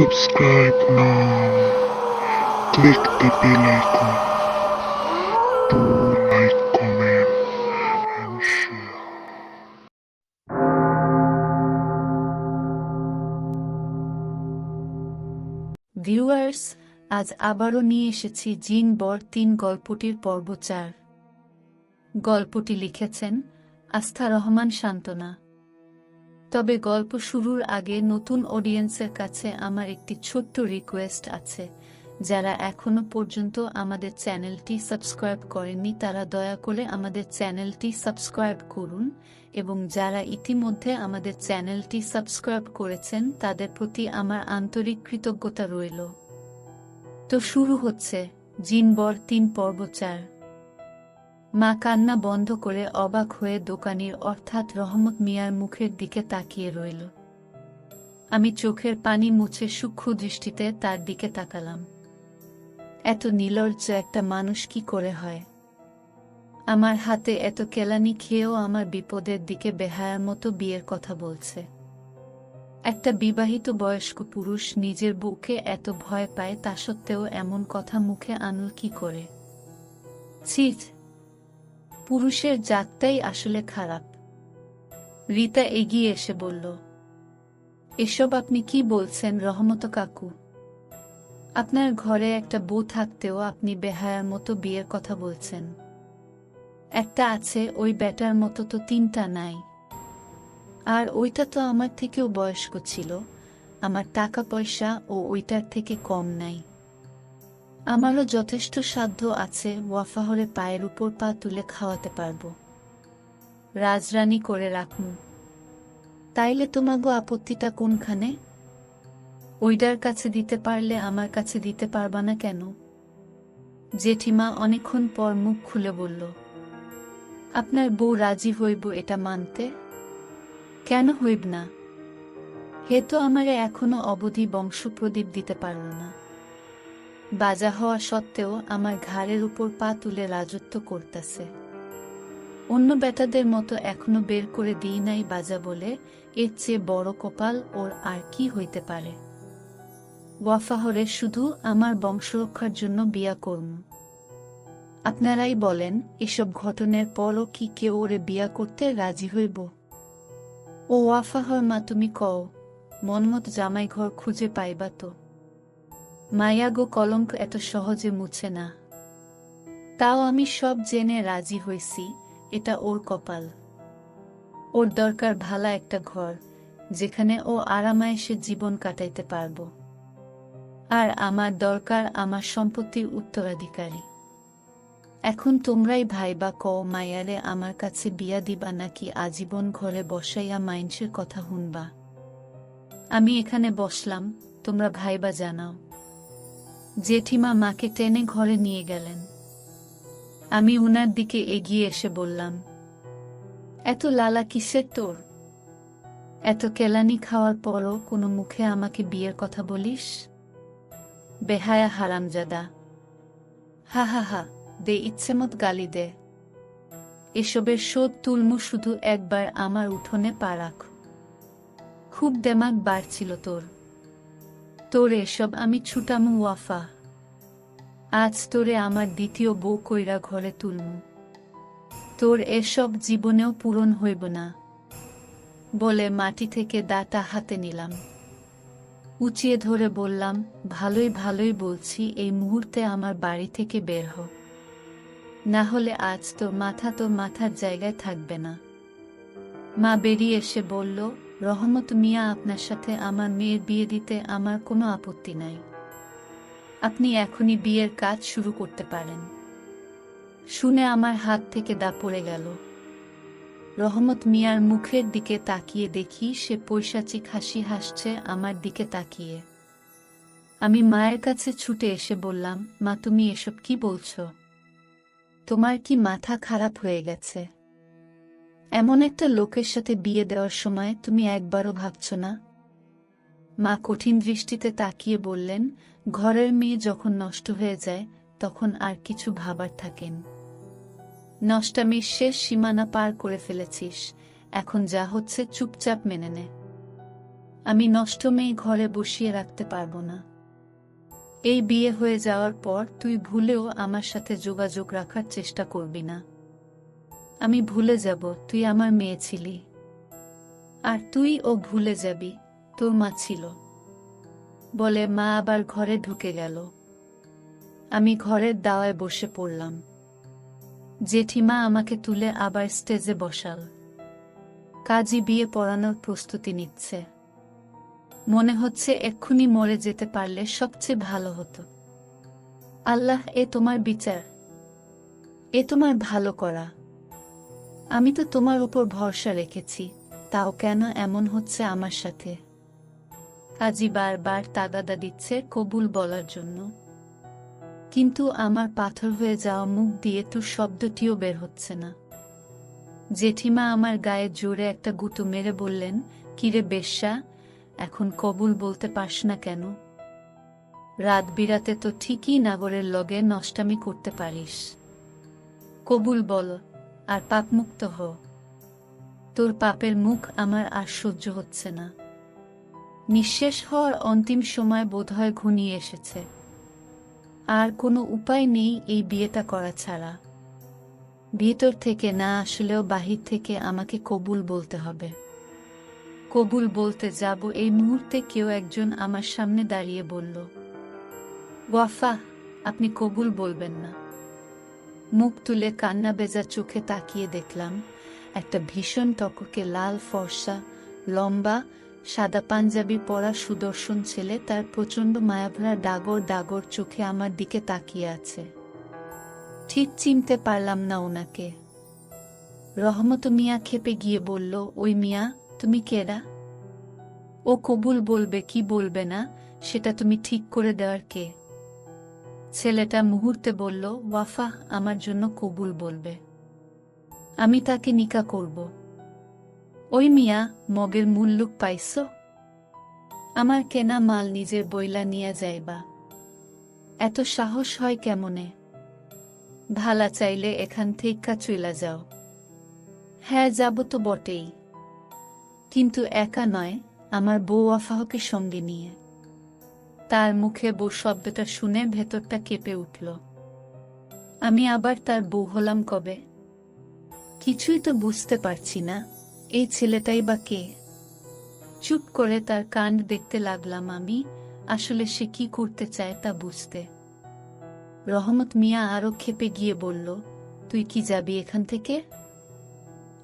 Subscribe now. Click the bell icon to like, comment, and share. Viewers আজ আবারও নিয়ে এসেছি জিন বর তিন গল্পটির পর্ব চার গল্পটি লিখেছেন আস্থা রহমান শান্তনা তবে গল্প শুরুর আগে নতুন অডিয়েন্সের কাছে আমার একটি ছোট্ট রিকোয়েস্ট আছে। যারা এখনও পর্যন্ত আমাদের চ্যানেলটি সাবস্ক্রাইব করেননি, তারা দয়া করে আমাদের চ্যানেলটি সাবস্ক্রাইব করুন এবং যারা ইতিমধ্যে আমাদের চ্যানেলটি সাবস্ক্রাইব করেছেন, তাদের প্রতি আমার আন্তরিক কৃতজ্ঞতা রইল। তো শুরু হচ্ছে জিনবর তিন পর্ব চার। মা কান্না বন্ধ করে অবাক হয়ে দোকানির অর্থাৎ রহমত মিয়ার মুখের দিকে তাকিয়ে রইল। আমি চোখের পানি মুছে সূক্ষ্ম দৃষ্টিতে তার দিকে তাকালাম। এত নির্লজ্জ একটা মানুষ কি করে হয়? আমার হাতে এত কেলানি খেয়েও আমার বিপদের দিকে বেহায়ার মতো বিয়ের কথা বলছে। একটা বিবাহিত বয়স্ক পুরুষ নিজের বুকে এত ভয় পায় তা সত্ত্বেও এমন কথা মুখে আনল কি করে? ছিট! পুরুষের জাতটাই আসলে খারাপ। রিতা এগিয়ে এসে বলল, এসব আপনি কি বলছেন রহমত কাকু? আপনার ঘরে একটা বউ থাকতেও আপনি বেহায়ার মতো বিয়ের কথা বলছেন। একটা আছে, ওই ব্যাটার মতো তো তিনটা নাই। আর ওইটা তো আমার থেকেও বয়স্ক ছিল, আমার টাকা পয়সা ও ওইটার থেকে কম নাই। আমারও যথেষ্ট সাধ্য আছে ওয়াফাহরে পায়ের উপর পা তুলে খাওয়াতে পারব। রাজরানী করে রাখমু। তাইলে তোমাগো আপত্তিটা কোনখানে? ওইটার কাছে দিতে পারলে আমার কাছে দিতে পারবা না কেন? জেঠিমা অনেকক্ষণ পর মুখ খুলে বলল, আপনার বউ রাজি হইব এটা মানতে? কেন হইব না? হে তো আমারে এখনও অবধি বংশপ্রদীপ দিতে পারল না। বাজা হওয়া সত্ত্বেও আমার ঘাড়ের উপর পা তুলে রাজত্ব করতেছে। অন্য বেটাদের মতো এখনও বের করে দিই নাই বাজা বলে এর চেয়ে বড় কপাল ওর আর কি হইতে পারে। ওয়াফাহরে শুধু আমার বংশরক্ষার জন্য বিয়া করম আপনারাই বলেন, এসব ঘটনার পরও কি কেউ ওরে বিয়া করতে রাজি হইব? ও ওয়াফাহর মা, তুমি কও, মনমত জামাই ঘর খুঁজে পাইবা তো। মায়াগো কলঙ্ক এত সহজে মুছে না। তাও আমি সব জেনে রাজি হয়েছি, এটা ওর কপাল। ওর দরকার ভালা একটা ঘর, যেখানে ও আরামায়েসে জীবন কাটাইতে পারব। আর আমার দরকার আমার সম্পত্তির উত্তরাধিকারী। এখন তোমরাই ভাইবা ক মায়ারে আমার কাছে বিয়া দিবা নাকি আজীবন ঘরে বসাইয়া মাইন্সের কথা শুনবা আমি এখানে বসলাম, তোমরা ভাইবা জানাও। জেঠিমা মাকে টেনে ঘরে নিয়ে গেলেন। আমি উনার দিকে এগিয়ে এসে বললাম, এত লালা কিসের তোর? এত কেলানি খাওয়ার পরও কোনো মুখে আমাকে বিয়ের কথা বলিস? বেহায়া হারামজাদা। হা হা হা, দে ইচ্ছে মত গালি দে। এসবের শোধ তুলমু শুধু একবার আমার উঠোনে পা রাখ। খুব দেমাগ বাড়ছিল তোর। তোর এসব আমি ছুটামু, ওয়াফা। আজ তোরে আমার দ্বিতীয় বউ কইরা ঘরে তুলমু। তোর এসব জীবনেও পূরণ হইব না, বলে মাটি থেকে দাটা হাতে নিলাম। উঁচিয়ে ধরে বললাম, ভালোই ভালোই বলছি, এই মুহূর্তে আমার বাড়ি থেকে বের হ। না হলে আজ তোর মাথা তোর মাথার জায়গায় থাকবে না। মা বেরিয়ে এসে বলল রহমত মিয়া আপনার সাথে আমার মেয়ের বিয়ে দিতে আমার কোনো আপত্তি নাই। আপনি এখনই বিয়ের কাজ শুরু করতে পারেন। শুনে আমার হাত থেকে দা পড়ে গেল। রহমত মিয়ার মুখের দিকে তাকিয়ে দেখি সে পৈশাচিক হাসি হাসছে আমার দিকে তাকিয়ে। আমি মায়ের কাছে ছুটে এসে বললাম, মা, তুমি এসব কি বলছো? তোমার কি মাথা খারাপ হয়ে গেছে? এমন একটা লোকের সাথে বিয়ে দেওয়ার সময় তুমি একবারও ভাবছ না? মা কঠিন দৃষ্টিতে তাকিয়ে বললেন, ঘরের মেয়ে যখন নষ্ট হয়ে যায়, তখন আর কিছু ভাবার থাকেন নষ্টামির শেষ সীমানা পার করে ফেলেছিস। এখন যা হচ্ছে চুপচাপ মেনে নে। আমি নষ্ট মেয়ে ঘরে বসিয়ে রাখতে পারব না। এই বিয়ে হয়ে যাওয়ার পর তুই ভুলেও আমার সাথে যোগাযোগ রাখার চেষ্টা করবি না। আমি ভুলে যাব, তুই আমার মেয়ে ছিলি। আর তুই ও ভুলে যাবি, তোর মা ছিল। বলে মা আবার ঘরে ঢুকে গেল। আমি ঘরের দাওয়ায় বসে পড়লাম। জেঠিমা আমাকে তুলে আবার স্টেজে বসাল। কাজী বিয়ে পড়ানোর প্রস্তুতি নিচ্ছে। মনে হচ্ছে এক্ষুনি মরে যেতে পারলে সবচেয়ে ভালো হতো। আল্লাহ, এ তোমার বিচার। এ তোমার ভালো করা। আমি তো তোমার উপর ভরসা রেখেছি, তাও কেন এমন হচ্ছে আমার সাথে? কাজী বারবার তাগাদা দিচ্ছে কবুল বলার জন্য। কিন্তু আমার পাথর হয়ে যাওয়া মুখ দিয়ে তোর শব্দটিও বের হচ্ছে না। জেঠিমা আমার গায়ে জোরে একটা গুঁতো মেরে বললেন, কিরে বেশ্যা, এখন কবুল বলতে পারস না কেন? রাত বিরাতে তো ঠিকই নাগরের লগে নষ্টামি করতে পারিস। কবুল বল। আর পাপ মুক্ত হ তোর পাপের মুখ আমার আর সহ্য হচ্ছে না। নিঃশেষ হওয়ার অন্তিম সময় বোধহয় ঘনিয়ে এসেছে। আর কোনো উপায় নেই এই বিয়েটা করা ছাড়া। ভিতর থেকে না আসলেও বাহির থেকে আমাকে কবুল বলতে হবে। কবুল বলতে যাব এই মুহূর্তে কেউ একজন আমার সামনে দাঁড়িয়ে বলল, ওয়াফা, আপনি কবুল বলবেন না। মুখ তুলে কান্না বেজা চোখে তাকিয়ে দেখলাম, একটা ভীষণ টককে লাল ফর্সা, লম্বা, সাদা পাঞ্জাবি পরা সুদর্শন ছেলে তার প্রচণ্ড মায়াভরা ডাগর ডাগর চোখে আমার দিকে তাকিয়ে আছে। ঠিক চিনতে পারলাম না ওনাকে। রহমত মিয়া খেপে গিয়ে বলল, ওই মিয়া, তুমি কেরা? ও কবুল বলবে, কি বলবে না, সেটা তুমি ঠিক করে দেওয়ার কে? ছেলেটা মুহূর্তে বলল, ওয়াফা, আমার জন্য কবুল বলবে। আমি তাকে নিকা করব। ওই মিয়া, মগের মুল্লুক পাইছ? আমার কেনা মাল নিজের বইলা নিয়ে যাইবা। এত সাহস হয় কেমনে? ভালা চাইলে এখান থেকে চইলা যাও। হ্যাঁ যাব তো বটেই। কিন্তু একা নয়, আমার বউ আফাহকে সঙ্গে নিয়ে। তার মুখে বউ শব্দটা শুনে ভেতরটা কেঁপে উঠল। আমি আবার তার বউ হলাম কবে? কিছুই তো বুঝতে পারছি না, এই ছেলেটাই বা কে? চুপ করে তার কাণ্ড দেখতে লাগলাম আমি, আসলে সে কি করতে চায় তা বুঝতে। রহমত মিয়া আরও খেপে গিয়ে বলল, তুই কি যাবি এখান থেকে?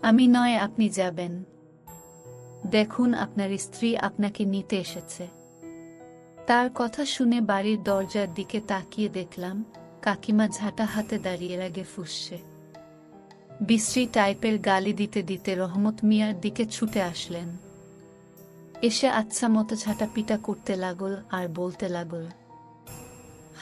আমি নয়, আপনি যাবেন। দেখুন, আপনার স্ত্রী আপনাকে নিতে এসেছে। তার কথা শুনে বাড়ির দরজার দিকে তাকিয়ে দেখলাম, কাকিমা ঝাঁটা হাতে দাঁড়িয়ে আগে ফুসছে। বিশ্রী টাইপের গালি দিতে দিতে রহমত মিয়ার দিকে ছুটে আসলেন। এসে আচ্ছা মতো ঝাঁটা পিটা করতে লাগল আর বলতে লাগল,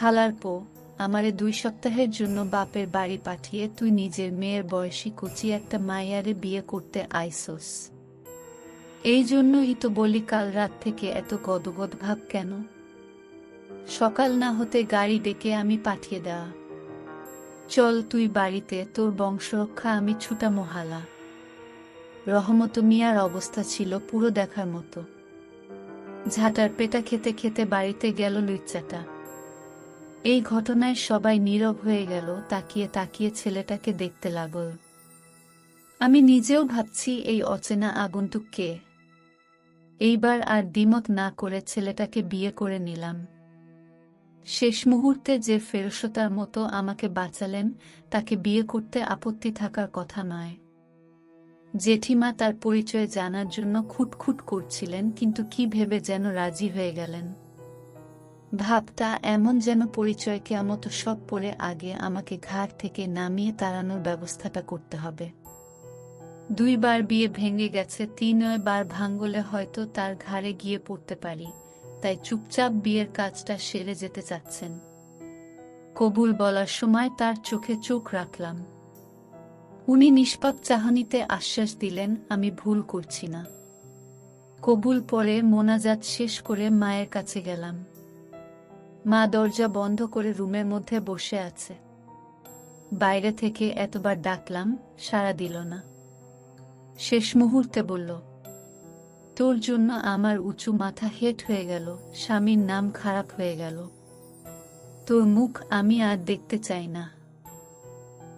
হালার পো, আমারে দুই সপ্তাহের জন্য বাপের বাড়ি পাঠিয়ে তুই নিজের মেয়ের বয়সী কচি একটা মায়ারে বিয়ে করতে আইসোস। এই জন্যই তো বলি কাল রাত থেকে এত গদগদ ভাব কেন? সকাল না হতে গাড়ি ডেকে আমি পাঠিয়ে দেওয়া চল তুই বাড়িতে, তোর বংশরক্ষা আমি ছুটা মহালা। রহমত মিয়ার অবস্থা ছিল পুরো দেখার মতো। ঝাঁটার পেটা খেতে খেতে বাড়িতে গেল লুচ্চাটা। এই ঘটনায় সবাই নীরব হয়ে গেল, তাকিয়ে তাকিয়ে ছেলেটাকে দেখতে লাগল। আমি নিজেও ভাবছি, এই অচেনা আগন্তুক কে? এইবার আর দ্বিমত না করে ছেলেটাকে বিয়ে করে নিলাম। শেষ মুহূর্তে যে ফেরসতার মতো আমাকে বাঁচালেন, তাকে বিয়ে করতে আপত্তি থাকার কথা নয়। জেঠিমা তার পরিচয় জানার জন্য খুটখুট করছিলেন, কিন্তু কি ভেবে যেন রাজি হয়ে গেলেন। ভাবটা এমন যেন পরিচয় কেমতো সব পরে আগে আমাকে ঘাট থেকে নামিয়ে তাড়ানোর ব্যবস্থাটা করতে হবে। দুইবার বিয়ে ভেঙে গেছে তিন বার ভাঙ্গলে হয়তো তার ঘাড়ে গিয়ে পড়তে পারি। তাই চুপচাপ বিয়ের কাজটা সেরে যেতে চাচ্ছেন। কবুল বলার সময় তার চোখে চোখ রাখলাম। উনি নিষ্পাপ চাহানিতে আশ্বাস দিলেন, আমি ভুল করছি না। কবুল পরে মোনাজাত শেষ করে মায়ের কাছে গেলাম। মা দরজা বন্ধ করে রুমের মধ্যে বসে আছে। বাইরে থেকে এতবার ডাকলাম, সাড়া দিল না। শেষ মুহূর্তে বলল তোর জন্য আমার উঁচু মাথা হেট হয়ে গেল, স্বামীর নাম খারাপ হয়ে গেল। তোর মুখ আমি আর দেখতে চাই না।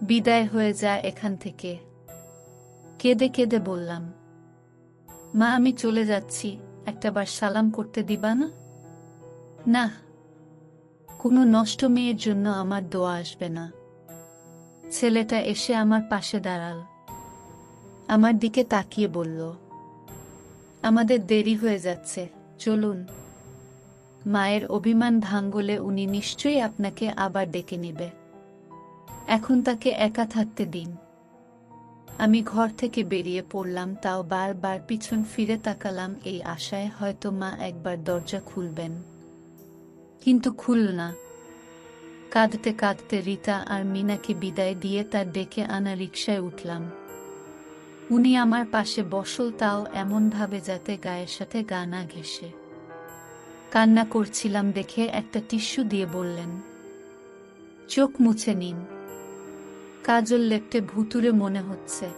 বিদায় হয়ে যায় এখান থেকে। কেঁদে কেঁদে বললাম, মা, আমি চলে যাচ্ছি, একটাবার সালাম করতে দিবা না? না, কোনো নষ্ট মেয়ের জন্য আমার দোয়া আসবে না। ছেলেটা এসে আমার পাশে দাঁড়াল। আমার দিকে তাকিয়ে বলল আমাদের দেরি হয়ে যাচ্ছে, চলুন। মায়ের অভিমান ভাঙ্গলে উনি নিশ্চয়ই আপনাকে আবার ডেকে নেবে। এখন তাকে একা থাকতে দিন। আমি ঘর থেকে বেরিয়ে পড়লাম, তাও বারবার পিছন ফিরে তাকালাম এই আশায় হয়তো মা একবার দরজা খুলবেন। কিন্তু খুলল না। কাঁদতে কাঁদতে রিতা আর মিনাকে বিদায় দিয়ে তার ডেকে আনা রিকশায় উঠলাম। উনি আমার পাশে বসল তাও এমনভাবে যাতে গায়ের সাথে গা না ঘেসে কান্না করছিলাম দেখে একটা টিস্যু দিয়ে বললেন, চোখ মুছে নিন। কাজল লেপটে ভুতুরে মনে হচ্ছে।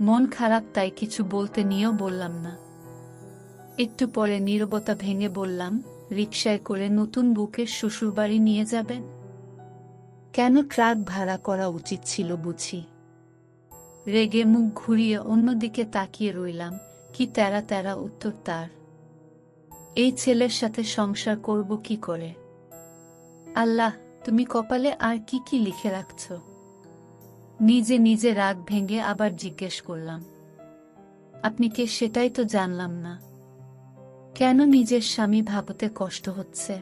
মন খারাপ তাই কিছু বলতে নিয়েও বললাম না। একটু পরে নীরবতা ভেঙে বললাম, রিকশায় করে নতুন বুকের শ্বশুরবাড়ি নিয়ে যাবেন? কেন ট্রাক ভাড়া করা উচিত ছিল বুঝি? রেগে মুখ ঘুরিয়ে অন্যদিকে তাকিয়ে রইলাম, কি তেরা তেরা উত্তর তার। এই ছেলের সাথে সংসার করব কি করে? আল্লাহ, তুমি কপালে আর কি কি লিখে রাখছ? নিজে নিজে রাগ ভেঙে আবার জিজ্ঞেস করলাম, আপনি কে সেটাই তো জানলাম না। কেন নিজের স্বামী ভাবতে কষ্ট হচ্ছে?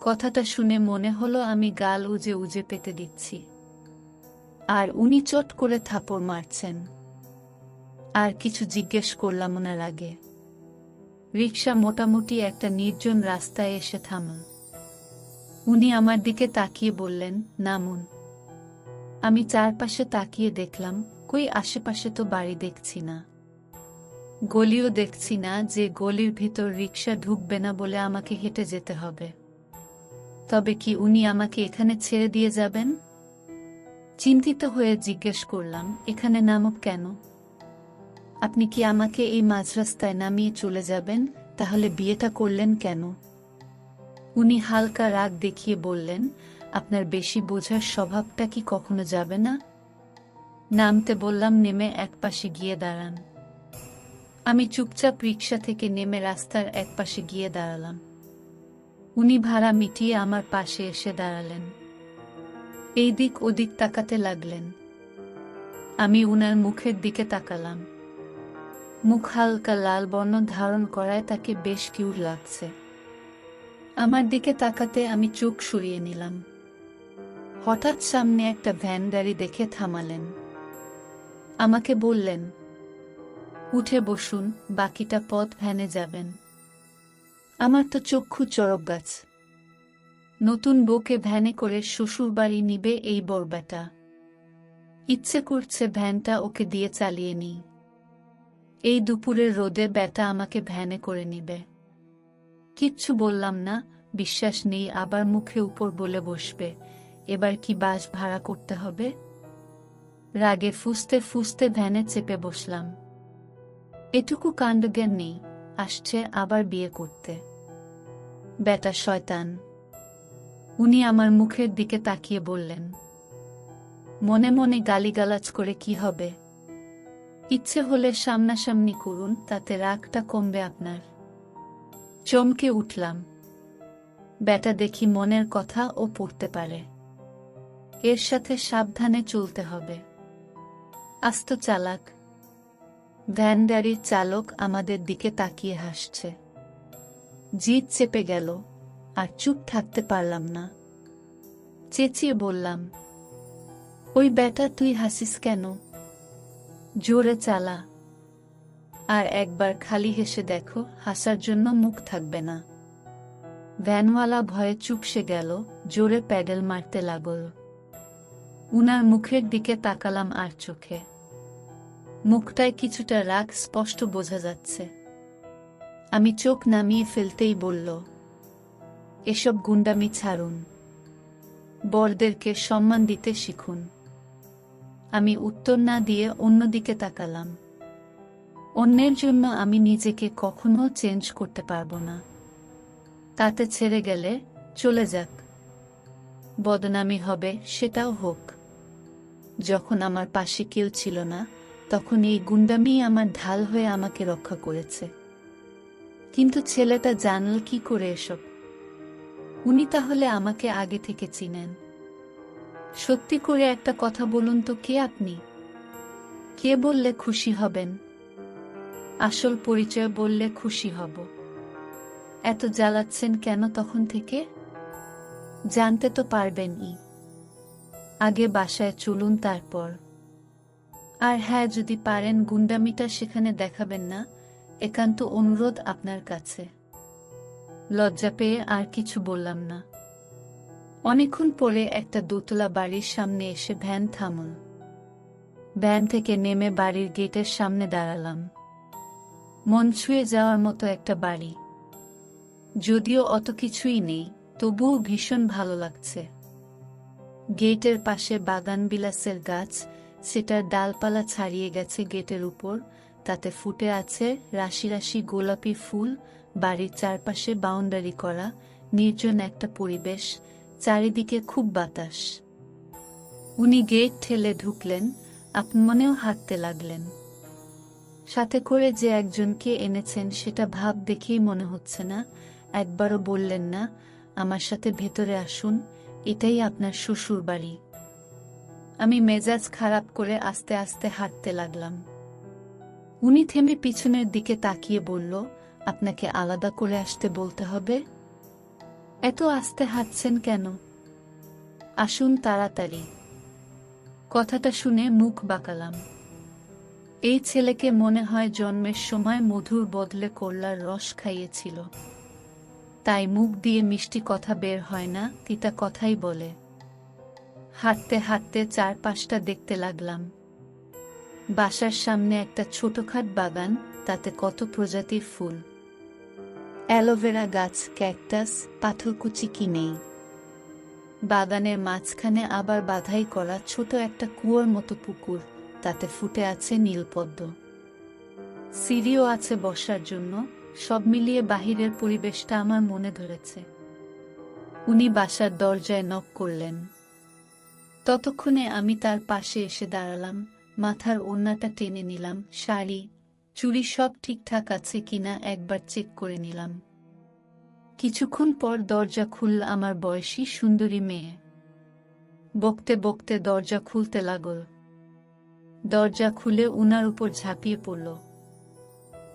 কথাটা শুনে মনে হলো আমি গাল উজে উজে পেতে দিচ্ছি। আর উনি চট করে থাপড় মারছেন। আর কিছু জিজ্ঞেস করলাম ওনার আগে। রিক্সা মোটামুটি একটা নির্জন রাস্তায় এসে থামল উনি আমার দিকে তাকিয়ে বললেন নামুন আমি চারপাশে তাকিয়ে দেখলাম, কই আশেপাশে তো বাড়ি দেখছি না। গলিও দেখছি না যে গলির ভিতর রিক্সা ঢুকবে না বলে আমাকে হেঁটে যেতে হবে। তবে কি উনি আমাকে এখানে ছেড়ে দিয়ে যাবেন? চিন্তিত হয়ে জিজ্ঞেস করলাম, এখানে নামক কেন? আপনি কি আমাকে এই মাঝ রাস্তায় নামিয়ে চলে যাবেন? তাহলে বিয়েটা করলেন কেন? উনি হালকা রাগ দেখিয়ে বললেন, আপনার বেশি বোঝার স্বভাবটা কি কখনো যাবে না? নামতে বললাম, নেমে একপাশে গিয়ে দাঁড়ান। আমি চুপচাপ রিক্সা থেকে নেমে রাস্তার একপাশে গিয়ে দাঁড়ালাম। উনি ভাড়া মিটিয়ে আমার পাশে এসে দাঁড়ালেন। এই দিক ওদিক তাকাতে লাগলেন। আমি উনার মুখের দিকে তাকালাম। মুখ হালকা লাল বর্ণ ধারণ করায় তাকে বেশ কিউর লাগছে। আমার দিকে তাকাতে আমি চোখ সরিয়ে নিলাম। হঠাৎ সামনে একটা ভ্যান গাড়ি দেখে থামালেন। আমাকে বললেন, উঠে বসুন, বাকিটা পথ ভ্যানে যাবেন। আমার তো চক্ষু চরক গাছ। নতুন বউকে ভ্যানে করে শ্বশুর বাড়ি নিবে এই বরবাটা। ইচ্ছে করছে ভ্যানটা ওকে দিয়ে চালিয়ে নিই। এই দুপুরের রোদে ব্যাটা আমাকে ভ্যানে করে নিবে। কিচ্ছু বললাম না, বিশ্বাস নেই, আবার মুখে উপর বলে বসবে। এবার কি বাস ভাড়া করতে হবে? রাগে ফুসতে ফুসতে ভ্যানে চেপে বসলাম। এটুকু কাণ্ডজ্ঞান নেই, আসছে আবার বিয়ে করতে। বেটা শয়তান। উনি আমার মুখের দিকে তাকিয়ে বললেন, মনে মনে গালিগালাজ করে কি হবে? ইচ্ছে হলে সামনাসামনি করুন, তাতে রাগটা কমবে আপনার। চমকে উঠলাম। বেটা দেখি মনের কথা ও পড়তে পারে। এর সাথে সাবধানে চলতে হবে। আস্ত চালাক। ভ্যানডারির চালক আমাদের দিকে তাকিয়ে হাসছে। জিদ চেপে গেল। আর চুপ থাকতে পারলাম না। চেঁচিয়ে বললাম, ওই বেটা তুই হাসিস কেন? জোরে চালা। আর একবার খালি হেসে দেখো, হাসার জন্য মুখ থাকবে না ভ্যানওয়ালা ভয়ে চুপসে গেল, জোরে প্যাডেল মারতে লাগল। উনার মুখের দিকে তাকালাম আর চোখে। মুখটায় কিছুটা রাগ স্পষ্ট বোঝা যাচ্ছে। আমি চোখ নামিয়ে ফেলতেই বলল এসব গুন্ডামি ছাড়ুন। বরদেরকে সম্মান দিতে শিখুন। আমি উত্তর না দিয়ে অন্যদিকে তাকালাম। অন্যের জন্য আমি নিজেকে কখনো চেঞ্জ করতে পারব না। তাতে ছেড়ে গেলে চলে যাক। বদনামি হবে, সেটাও হোক। যখন আমার পাশে কেউ ছিল না, তখন এই গুন্ডামি আমার ঢাল হয়ে আমাকে রক্ষা করেছে। কিন্তু ছেলেটা জানল কি করে এসব? উনি তাহলে আমাকে আগে থেকে চিনেন। সত্যি করে একটা কথা বলুন তো, কে আপনি? কে বললে খুশি হবেন? আসল পরিচয় বললে খুশি হব। এত জ্বালাচ্ছেন কেন তখন থেকে? জানতে তো পারবেনই। আগে বাসায় চলুন তারপর। আর হ্যাঁ যদি পারেন, গুন্ডামিটা সেখানে দেখাবেন না, একান্ত অনুরোধ আপনার কাছে। লজ্জা পেয়ে আর কিছু বললাম না। অনেকক্ষণ পরে একটা দোতলা বাড়ির সামনে এসে ভ্যান থামল। ভ্যান থেকে নেমে বাড়ির গেটের সামনে দাঁড়ালাম। মন ছুঁয়ে যাওয়ার মতো একটা বাড়ি। যদিও অত কিছুই নেই, তবুও ভীষণ ভালো লাগছে। গেটের পাশে বাগান বিলাসের গাছ, সেটার ডালপালা ছাড়িয়ে গেছে গেটের উপর, তাতে ফুটে আছে রাশি রাশি গোলাপি ফুল বাড়ির চারপাশে বাউন্ডারি করা, নির্জন একটা পরিবেশ, চারিদিকে খুব বাতাস। উনি গেট ঠেলে ঢুকলেন আপমনেও হাঁটতে লাগলেন। সাথে করে যে একজনকে এনেছেন সেটা ভাব দেখেই মনে হচ্ছে না, একবারও বললেন না, আমার সাথে ভেতরে আসুন, এটাই আপনার শ্বশুর বাড়ি। আমি মেজাজ খারাপ করে আস্তে আস্তে হাঁটতে লাগলাম। উনি থেমে পিছনের দিকে তাকিয়ে বলল আপনাকে আলাদা করে আসতে বলতে হবে? এত আস্তে হাঁটছেন কেন? আসুন তাড়াতাড়ি। কথাটা শুনে মুখ বাঁকালাম। এই ছেলেকে মনে হয় জন্মের সময় মধুর বদলে করলার রস খাইয়েছিল। তাই মুখ দিয়ে মিষ্টি কথা বের হয় না, তিতা কথাই বলে। হাঁটতে হাঁটতে চারপাশটা দেখতে লাগলাম। বাসার সামনে একটা ছোটখাট বাগান, তাতে কত প্রজাতির ফুল। অ্যালোভেরা গাছ ক্যাকটাস পাথরকুচি কি নেই? বাগানের মাঝখানে আবার বাধাই করা ছোট একটা কুয়োর মতো পুকুর, তাতে ফুটে আছে নীলপদ্ম। সিঁড়িও আছে বসার জন্য, সব মিলিয়ে বাহিরের পরিবেশটা আমার মনে ধরেছে। উনি বাসার দরজায় নক করলেন। ততক্ষণে আমি তার পাশে এসে দাঁড়ালাম, মাথার ওড়নাটা টেনে নিলাম, শাড়ি চুড়ি সব ঠিকঠাক আছে কিনা একবার চেক করে নিলাম। কিছুক্ষণ পর দরজা খুলল আমার বয়সী সুন্দরী মেয়ে। বকতে বকতে দরজা খুলতে লাগল। দরজা খুলে উনার উপর ঝাঁপিয়ে পড়ল।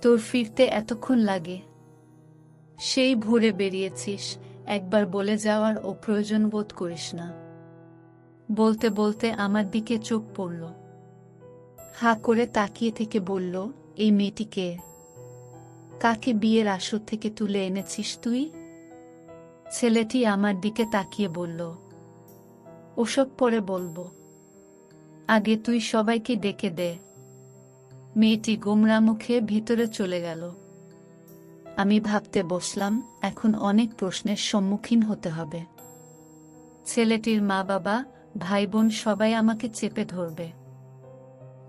তোর ফিরতে এতক্ষণ লাগে। সেই ভোরে বেরিয়েছিস, একবার বলে যাওয়ার ও প্রয়োজন বোধ করিস না। বলতে বলতে আমার দিকে চোখ পড়ল। হা করে তাকিয়ে থেকে বলল এই মেয়েটিকে কাকে বিয়ের আসর থেকে তুলে এনেছিস তুই? ছেলেটি আমার দিকে তাকিয়ে বলল, ওসব পরে বলব। আগে তুই সবাইকে ডেকে দে। মেয়েটি গোমরা মুখে ভিতরে চলে গেল। আমি ভাবতে বসলাম, এখন অনেক প্রশ্নের সম্মুখীন হতে হবে। ছেলেটির মা বাবা ভাই বোন সবাই আমাকে চেপে ধরবে।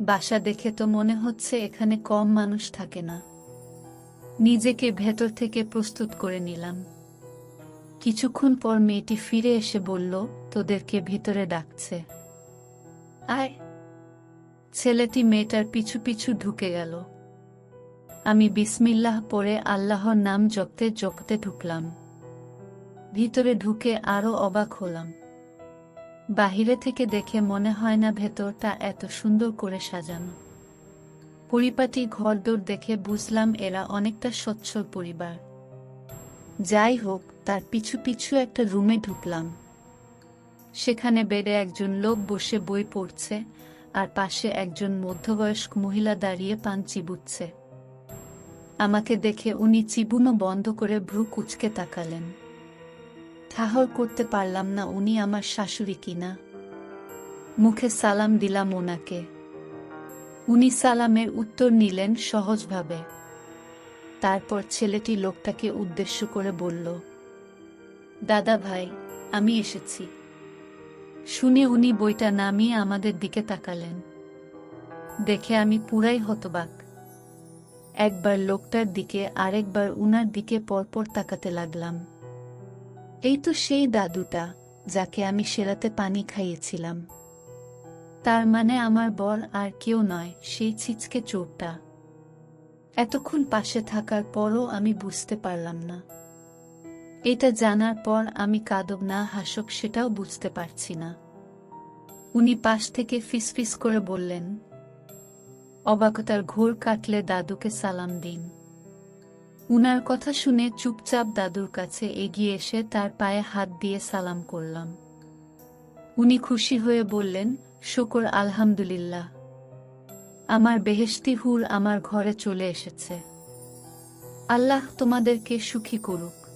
বাসা দেখে তো মনে হচ্ছে এখানে কম মানুষ থাকে না। নিজেকে ভেতর থেকে প্রস্তুত করে নিলাম। কিছুক্ষণ পর মেয়েটি ফিরে এসে বলল, তোদেরকে ভিতরে ডাকছে। আয়। ছেলেটি মেয়েটার পিছু পিছু ঢুকে গেল। আমি বিসমিল্লাহ পরে আল্লাহর নাম জপতে জপতে ঢুকলাম। ভিতরে ঢুকে আরও অবাক হলাম। বাহিরে থেকে দেখে মনে হয় না ভেতরটা এত সুন্দর করে সাজানো। পরিপাটি ঘরদোর দেখে বুঝলাম এরা অনেকটা সচ্ছল পরিবার। যাই হোক, তার পিছু পিছু একটা রুমে ঢুকলাম। সেখানে বেডে একজন লোক বসে বই পড়ছে, আর পাশে একজন মধ্যবয়স্ক মহিলা দাঁড়িয়ে পান চিবুচ্ছে। আমাকে দেখে উনি চিবুনো বন্ধ করে ভ্রু কুচকে তাকালেন। ঠাহর করতে পারলাম না উনি আমার শাশুড়ি কিনা। মুখে সালাম দিলাম ওনাকে। উনি সালামের উত্তর নিলেন সহজভাবে। তারপর ছেলেটি লোকটাকে উদ্দেশ্য করে বলল, দাদা ভাই, আমি এসেছি। শুনে উনি বইটা নামিয়ে আমাদের দিকে তাকালেন। দেখে আমি পুরাই হতবাক। একবার লোকটার দিকে, আরেকবার উনার দিকে পরপর তাকাতে লাগলাম। এই তো সেই দাদুটা, যাকে আমি সেরাতে পানি খাইয়েছিলাম। তার মানে আমার বর আর কেউ নয়, সেই ছিচকে চোরটা। এতক্ষণ পাশে থাকার পরও আমি বুঝতে পারলাম না। এটা জানার পর আমি কাদব না হাসক সেটাও বুঝতে পারছি না। উনি পাশ থেকে ফিসফিস করে বললেন, অবাকতার ঘোর কাটলে দাদুকে সালাম দিন। উনার কথা শুনে চুপচাপ দাদুর কাছে এগিয়ে এসে তার পায়ে হাত দিয়ে সালাম করলাম। উনি খুশি হয়ে বললেন, শুকর, আলহামদুলিল্লাহ। আমার বেহেশতি হুর আমার ঘরে চলে এসেছে। আল্লাহ তোমাদেরকে সুখী করুক।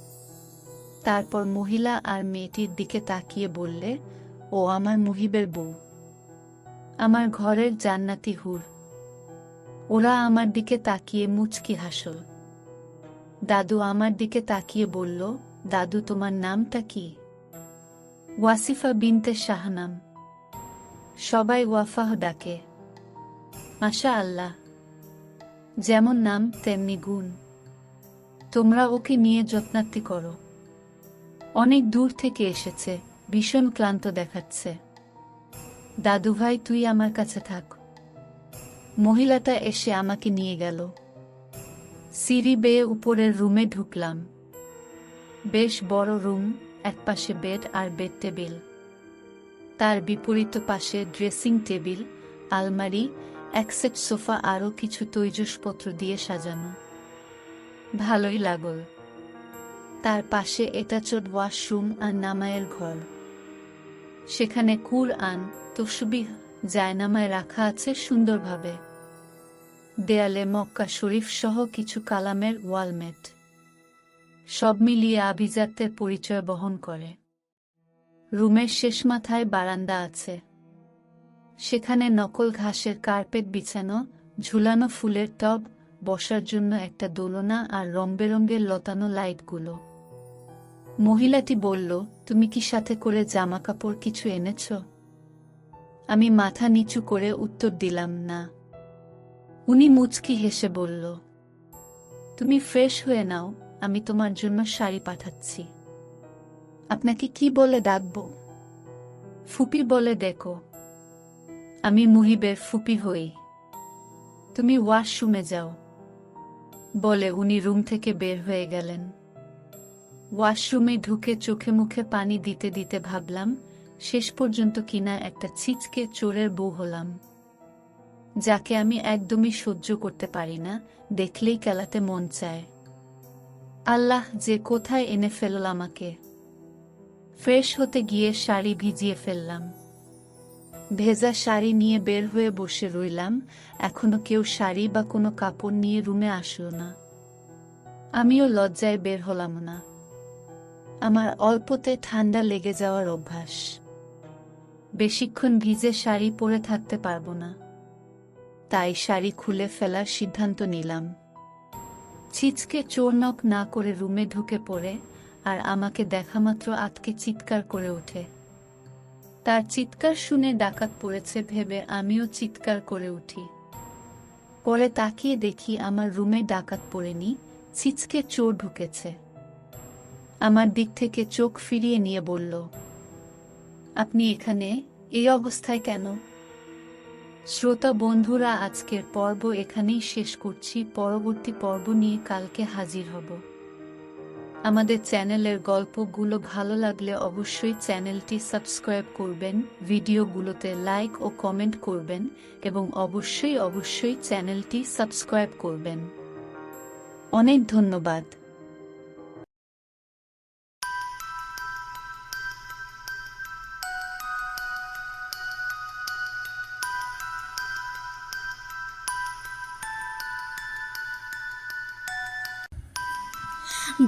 তারপর মহিলা আর মেয়েটির দিকে তাকিয়ে বললে, ও আমার মুহিবের বউ। আমার ঘরের জান্নাতি হুর। ওরা আমার দিকে তাকিয়ে মুচকি হাসল। দাদু আমার দিকে তাকিয়ে বলল, দাদু, তোমার নামটা কি? ওয়াসিফা বিনতে শাহনাম। সবাই ওয়াফাহ ডাকে। মাশা আল্লাহ যেমন নাম, তেমনি গুণ। তোমরা ওকে নিয়ে যত্নার্থী করো। অনেক দূর থেকে এসেছে, ভীষণ ক্লান্ত দেখাচ্ছে। দাদু ভাই, তুই আমার কাছে থাক। মহিলাটা এসে আমাকে নিয়ে গেল। সিঁড়ি বেয়ে উপরের রুমে ঢুকলাম। বেশ বড় রুম, একপাশে বেড আর বেড টেবিল। তার বিপরীত পাশে ড্রেসিং টেবিল, আলমারি এক সেট সোফা আরও কিছু তৈজসপত্র দিয়ে সাজানো। ভালোই লাগল। তার পাশে এটাচোট ওয়াশরুম আর নামায়ের ঘর। সেখানে কুর আন তসবিহ, জায়নামায় রাখা আছে সুন্দরভাবে। দেয়ালে মক্কা শরীফ সহ কিছু কালামের ওয়ালমেট। সব মিলিয়ে আভিজাত্যের পরিচয় বহন করে। রুমের শেষ মাথায় বারান্দা আছে। সেখানে নকল ঘাসের কার্পেট বিছানো, ঝুলানো ফুলের টব, বসার জন্য একটা দোলনা আর রংবেরঙ্গের লতানো লাইটগুলো। মহিলাটি বলল, তুমি কি সাথে করে জামা কাপড় কিছু এনেছ? আমি মাথা নিচু করে উত্তর দিলাম, না। উনি মুচকি হেসে বলল, তুমি ফ্রেশ হয়ে নাও, আমি তোমার জন্য শাড়ি পাঠাচ্ছি। আপনাকে কি বলে ডাকব? ফুপি বলে, দেখো, আমি মুহিবের ফুপি হই। তুমি ওয়াশরুমে যাও। বলে উনি রুম থেকে বের হয়ে গেলেন। ওয়াশরুমে ঢুকে চোখে মুখে পানি দিতে দিতে ভাবলাম, শেষ পর্যন্ত কিনা একটা ছিচকে চোরের বউ হলাম। যাকে আমি একদমই সহ্য করতে পারি না, দেখলেই কেলাতে মন চায়। আল্লাহ যে কোথায় এনে ফেলল আমাকে। ফ্রেশ হতে গিয়ে শাড়ি ভিজিয়ে ফেললাম। ভেজা শাড়ি নিয়ে বের হয়ে বসে রইলাম, এখনও কেউ শাড়ি বা কোনো কাপড় নিয়ে রুমে আসলো না। আমিও লজ্জায় বের হলাম না। আমার অল্পতে ঠান্ডা লেগে যাওয়ার অভ্যাস। বেশিক্ষণ ভিজে শাড়ি পরে থাকতে পারব না। তাই শাড়ি খুলে ফেলার সিদ্ধান্ত নিলাম। ছিচকে চোরনক না করে রুমে ঢুকে পড়ে আর আমাকে দেখামাত্র আতকে চিৎকার করে ওঠে। তার চিৎকার শুনে ডাকাত পড়েছে ভেবে আমিও চিৎকার করে উঠি। পরে তাকিয়ে দেখি আমার রুমে ডাকাত পড়েনি, ছিচকে চোর ঢুকেছে। আমার দিক থেকে চোখ ফিরিয়ে নিয়ে বলল, আপনি এখানে? এই অবস্থায় কেন? শ্রোতা বন্ধুরা, আজকের পর্ব এখানেই শেষ করছি। পরবর্তী পর্ব নিয়ে কালকে হাজির হব। আমাদের চ্যানেলের গল্পগুলো ভালো লাগলে অবশ্যই চ্যানেলটি সাবস্ক্রাইব করবেন, ভিডিওগুলোতে লাইক ও কমেন্ট করবেন এবং অবশ্যই অবশ্যই চ্যানেলটি সাবস্ক্রাইব করবেন। অনেক ধন্যবাদ।